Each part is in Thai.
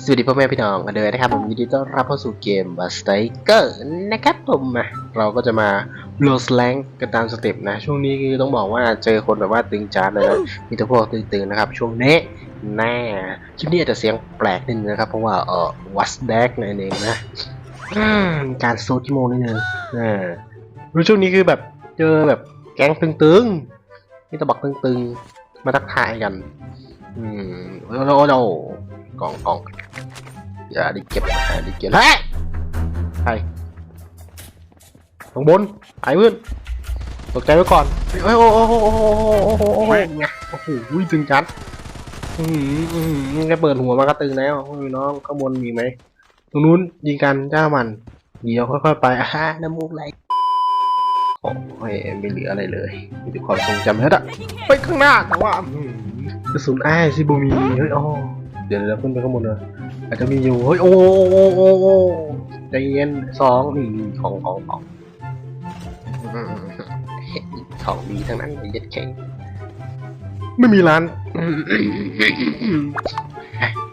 สวัสดีพ่อแม่พี่น้องกันเลยนะครับผมยินดีต้อนรับเข้าสู่เกมบัสไตเกอร์นะครับผมนะเราก็จะมาโลสแลงกันตามสเต็ปนะ ช่วงนี้คือต้องบอกว่าเจอคนแบบว่าตึงจานเลยนะมีแต่พวกตึงๆนะครับ ช่วงนี้แน่คลิปนี้อาจจะเสียงแปลกนิดนึงนะครับ เพราะว่าเออวัสแดกนั่นเองนะอืมมีการโซจิโมนิดนึงอ่ารู้ช่วงนี้คือแบบเจอแบบแก๊งตึงๆมีแตะบักตึงๆ มาทักทายกัน อืมโอ้โหโอ้โห กล่องกล่องอย่าได้เก็บอย่าได้เก็บเฮ้ยใครข้างบนไอ้เพื่อนตกใจไว้ก่อนเฮ้ยโอ้โหโอ้โหโอ้โหโอ้โหโอ้โหไงโอ้โหตึงจัดอืมอืมแค่เปิดหัวมันก็ตึงแล้วโอ้ยน้องข้างบนมีไหมตรงนู้นยิงกันเจ้ามันเดี๋ยวค่อยๆไปอะฮะน้ำมูกไหลโอ้ยไม่เหลืออะไรเลยมีแต่ความทรงจำแล้วอะไปข้างหน้าแต่ว่าอืมกระสุนอ้ายซิบูมีเฮ้ยโอ้เดี๋ยวเราขึ้นไปข้างบนเลยอาจจะมีอยู่เฮ้ยโอ้โอ้โอ้โอ้ใจเย็นสองนี่ของของของอืมของดีทั้งนั้นเย็ดแข็งไม่มีร้าน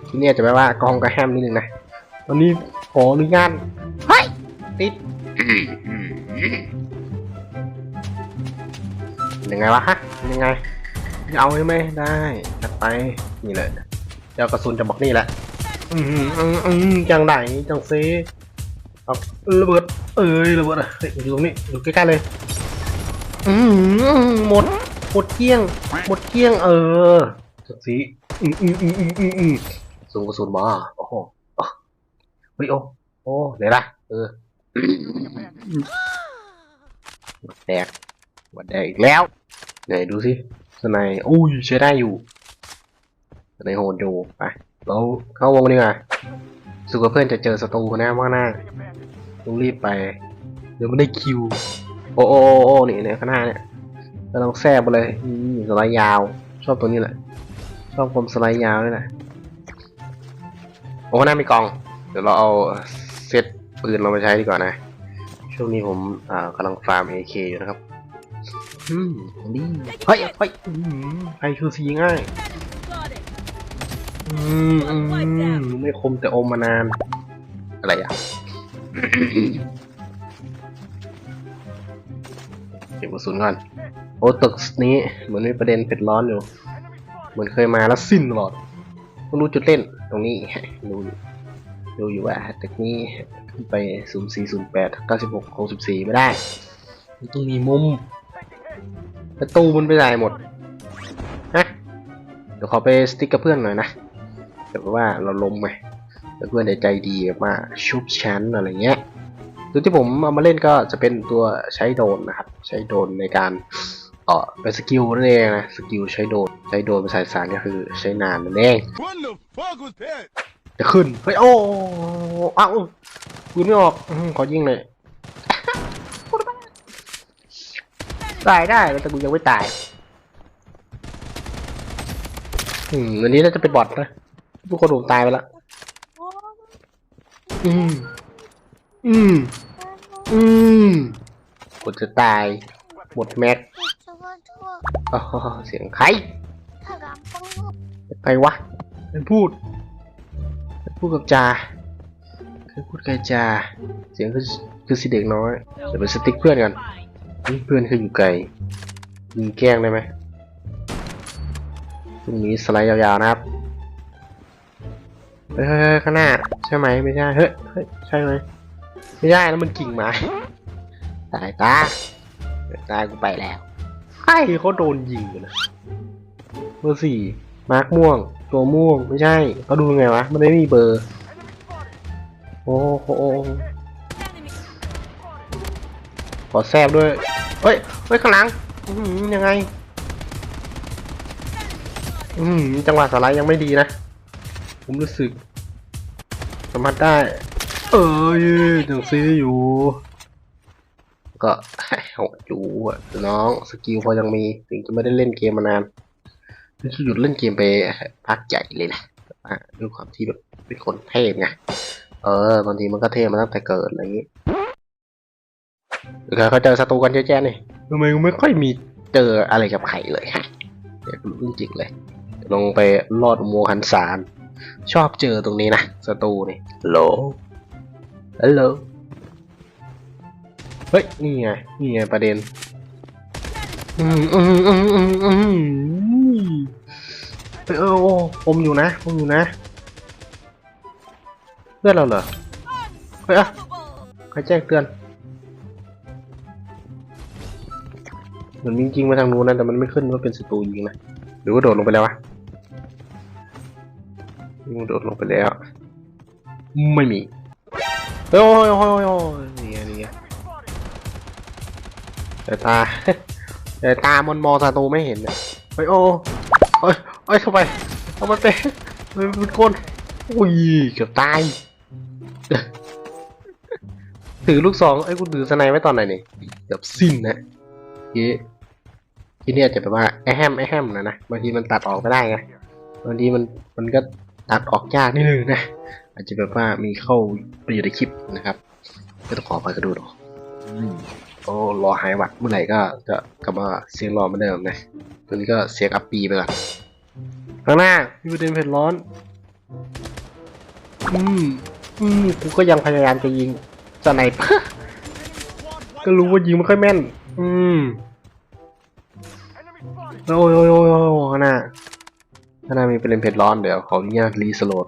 ที่นี่จะแปลว่ากองกระแฮมนิดนึงนะตอนนี้ขออนุญาตเฮ้ยติดยังไงวะฮะยังไงเอาใช่ไหมได้จัดไปนี่เลย เจ้ากระสุนจะบอกนี่แหละ อืมอืมอืมจังไหนจังซีเอาระเบิด เอ้ยระเบิดอะเฮ้ยอยู่ตรงนี้อยู่ใกล้ๆเลย อืมหมด หมดเกลี้ยง หมดเกลี้ยง เออจังซีอืมอืมอืมอืมอืมอืมสูงกระสุนมาโอ้โหอะเฮ้ยโอ้โอ้ไหนล่ะเออหมดแดกหมดแดกอีกแล้วไหนดูสิสไนด์อุ้ยใช้ได้อยู่ สไนโหดอยู่ไปเราเข้าวงดีกว่าสุกเพื่อนจะเจอศัตรูนะว่าหน้าต้องรีบไป เดี๋ยวไม่ได้คิว โอ้โอ้โอ้โอ้นี่เนี่ยข้างหน้าเนี่ยเราต้องแทรกไปเลยสไลด์ยาว ชอบตัวนี้แหละ ชอบความสไลด์ยาวนี่แหละโอ้ข้างหน้ามีกอง เดี๋ยวเราเอาเซตปืนเรามาใช้ดีกว่านะ ช่วงนี้ผมอ่ากำลังฟาร์ม AK อยู่นะครับ อืมดีเฮ้ยเฮ้ยอืมใครชูซีง่าย อืมอืมไม่คมแต่อมมานาน อะไรอะเก็บกระสุนก่อน โอ้ตึกนี้เหมือนมีประเด็นเผ็ดร้อนอยู่ เหมือนเคยมาแล้วสิ้นตลอดไม่รู้จุดเล่นตรงนี้ดูดูอยู่ว่าตึกนี้ขึ้นไปศูนย์สี่ศูนย์แปดเก้าสิบหกหกสิบสี่ไม่ได้มันต้องมีมุมประตูมันไปไหนหมด ฮะ เดี๋ยวขอไปสติ๊กกับเพื่อนหน่อยนะ เดี๋ยวว่าเราล้มไปแล้วเพื่อนใจดีแบบว่าชุบชั้นอะไรเงี้ยตัวที่ผมเอามาเล่นก็จะเป็นตัวใช้โดนนะครับ ใช้โดนในการเออเป็นสกิลนั่นเองนะ สกิลใช้โดน ใช้โดนเป็นสายสารก็คือใช้นานนั่นเองจะขึ้น เฮ้ย โอ้อ้าวปืนไม่ออก ขอยิงเลย ตายได้แต่กูยังไม่ตาย อืม อันนี้น่าจะเป็นบอทนะ ทุกคนผมตายไปแล้วอืม อืม อืมกดจะตาย หมดแม็กเสียงใครใครวะมันพูดพูดกับจาคือพูดกับจา เสียงคือคือสิเด็กน้อย เดี๋ยวไปสติ๊กเพื่อนกัน เพื่อนคืออยู่ไกลยิงแก้งได้ไหมตรงนี้สไลด์ยาวๆนะครับ เฮ้ยเฮ้ยเฮ้ยข้างหน้าใช่ไหมไม่ใช่เฮ้ยเฮ้ยใช่ไหมไม่ใช่แล้วมันกิ่งไม้ตายตาตายกูไปแล้วไอ้เขาโดนยิงอยู่นะเบอร์สี่มาร์กม่วง ตัวม่วงไม่ใช่เขาดูไงวะมันไม่มีเบอร์โอ้โหขอแซบด้วยเฮ้ยเฮ้ยข้างหลังอื้อหือยังไงอืมจังหวะสไลด์ยังไม่ดีนะ ผมรู้สึกสัมผัสได้ เอ้ยจังซีอยู่ ก็โหดอยู่อะน้องสกิลพอยังมีถึงจะไม่ได้เล่นเกมมานานนี่หยุดเล่นเกมไปพักใหญ่เลยนะแต่ว่าด้วยความที่แบบเป็นคนเทพไงเออบางทีมันก็เทพมาตั้งแต่เกิดอะไรอย่างงี้เดี๋ยวเขาเจอศัตรูกันเยอะแยะนี่ทำไมกูไม่ค่อยมีเจออะไรกับใครเลยฮะเดี๋ยวรู้จริงๆเลย ลงไปลอดอุโมงค์หันสาร ชอบเจอตรงนี้นะศัตรูนี่ฮัลโหลฮัลโหลเฮ้ย นี่ไง นี่ไงประเด็น อืมอืมอืมอืมอืมเฮ้ยเออโอ้ผมอยู่นะ ผมอยู่นะ เพื่อนเราเหรอ เฮ้ยอะใครแจ้งเตือน เหมือนมีจริงมาทางนู้นนะ แต่มันไม่ขึ้นว่าเป็นศัตรูยิงนะ หรือว่าโดดลงไปแล้ววะ ยิงโดดลงไปแล้ว ไม่มีเฮ้ยโอ้ยโอ้ยโอ้ยโอ้ยนี่ไงนี่ไงแต่ตาแต่ตามนมองศัตรูไม่เห็นเนี่ยเฮ้ยโอ้เฮ้ยเฮ้ยทำไมทำไมเป็นทำไมเป็นคนอุ้ยเกือบตายถือลูกซองไอ้กูถือสไนไว้ตอนไหนนี่เกือบสิ้นนะทีที่เนี่ยจะแบบว่าไอ้แฮมไอ้แฮมนะนะบางทีมันตัดออกไม่ได้ไงบางทีมันมันก็ ตัดออกยากนิดนึงนะ อาจจะแบบว่ามีเข้าไปอยู่ในคลิปนะครับ ก็ต้องขอไปกระดูหรอกอืมโอ้รอหายหวัดเมื่อไหร่ก็จะกลับมาเสียงรอเหมือนเดิมนะตอนนี้ก็เสียงอัปปีไปก่อนข้างหน้ามีประเด็นเผ็ดร้อน อืม อืม กูก็ยังพยายามจะยิงสไหนปอร์ก็รู้ว่ายิงไม่ค่อยแม่น อืม โอ้ยโอ้ยโอ้ยโอ้ยข้างหน้า ข้านามีประเด็นเผ็ดร้อนเดี๋ยวขออนุญาตรีสโลด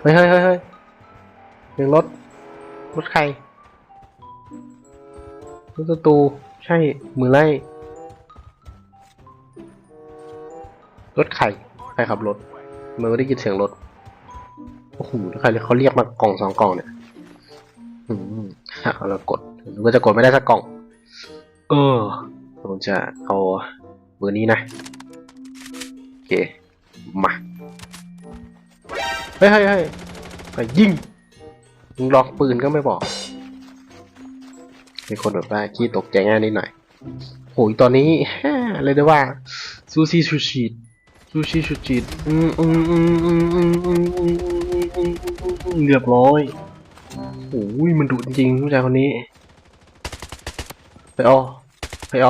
เฮ้ยเฮ้ยเฮ้ยเฮ้ยเสียงรถรถใครรถศัตรูใช่มือไล่รถใครใครขับรถมันไม่ได้ยินเสียงรถโอ้โหแล้วใครเขาเรียกมากล่องสองกล่องเนี่ยอืมเอาแล้วกดหรือว่าจะกดไม่ได้สักกล่องเออผมจะเอาเบอร์นี้นะโอเค มาเฮ้ยเฮ้ยเฮ้ยไปยิงมึงล็อกปืนก็ไม่บอก มีคนแบบว่าขี้ตกใจง่ายนิดหน่อยโหยตอนนี้เลยได้ว่าซูชิชูชีดซูชิชูชีดอืมอืมอืมอืมอืมอืมอืมอืมอืมอืมอืมเรียบร้อยโอ้ยมันดุจริงผู้ชายคนนี้ ไปเอไปเอ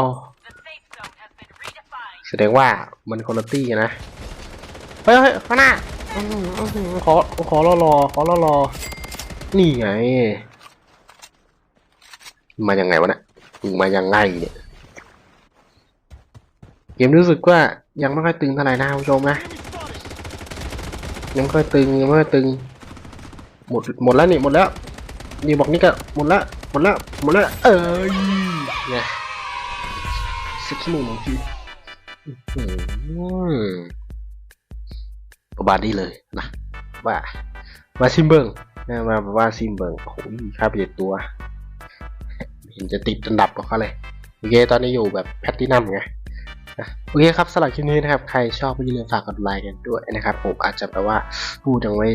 แสดงว่ามันคนละตี้นะ เฮ้ยเฮ้ยข้างหน้าอื้อหืออื้อหือขอขอรอรอขอรอรอนี่ไง มายังไงวะเนะี่ยมึงมายังไงเนี่ยเกมรู้สึกว่ายังไม่ค่อยตึงเท่าไหร่นะคุณผู้ชมนะยังไม่ค่อยตึงยังไม่ค่อยตึง หมดหมดแล้วนี่หมดแล้วนี่บอกนี่ก็หมดละหมดละหมดละเอ้ยเนี่ยสักชั่วโมงบางทีอื้อหือ ประมาณนี้เลยนะว่ามาซิมเบิงนะมาว่าซิมเบิงโอ้โหค่าเปลี่ยนตัวเห็นจะติดอันดับกับเขาเลยโอเคตอนนี้อยู่แบบแพตตินัมไงโอเคครับสำหรับคลิปนี้นะครับ ใครชอบก็อย่าลืมฝากกดไลค์กันด้วยนะครับ ผมอาจจะแปลว่าพูดยังไม่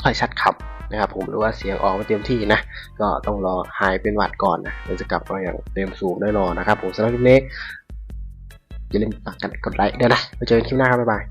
ถ้อยชัดคำนะครับ ผมหรือว่าเสียงออกไม่เต็มที่นะ ก็ต้องรอหายเป็นหวัดก่อนนะเดี๋ยวจะกลับมาอย่างเต็มสูบแน่นอนนะครับ ผมสำหรับคลิปนี้อย่าลืมฝากกันกดไลค์ด้วยนะไว้เจอกันคลิปหน้าครับบ๊ายบาย